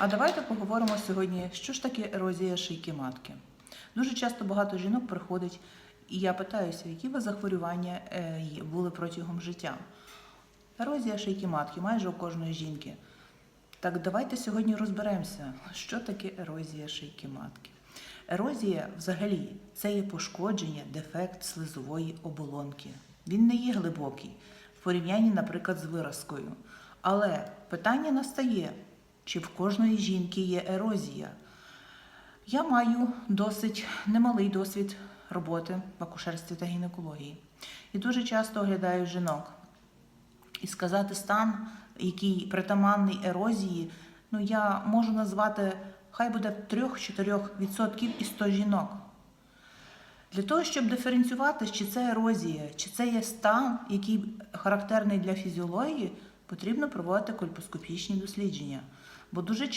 А давайте поговоримо сьогодні, що ж таке ерозія шийки матки. Дуже часто багато жінок приходить, і я питаюся, які ви захворювання е, були протягом життя. Ерозія шийки матки майже у кожної жінки. Так давайте сьогодні розберемося, що таке ерозія шийки матки. Ерозія взагалі це є пошкодження, дефект слизової оболонки. Він не є глибокий в порівнянні, наприклад, з виразкою. Але питання настає, чи в кожної жінки є ерозія. Я маю досить немалий досвід роботи в акушерстві та гінекології. І дуже часто оглядаю жінок. І сказати стан, який притаманний ерозії, ну я можу назвати, хай буде 3-4% із 100 жінок. Для того, щоб диференціювати, чи це ерозія, чи це є стан, який характерний для фізіології, потрібно проводити кольпоскопічні дослідження. Бо дуже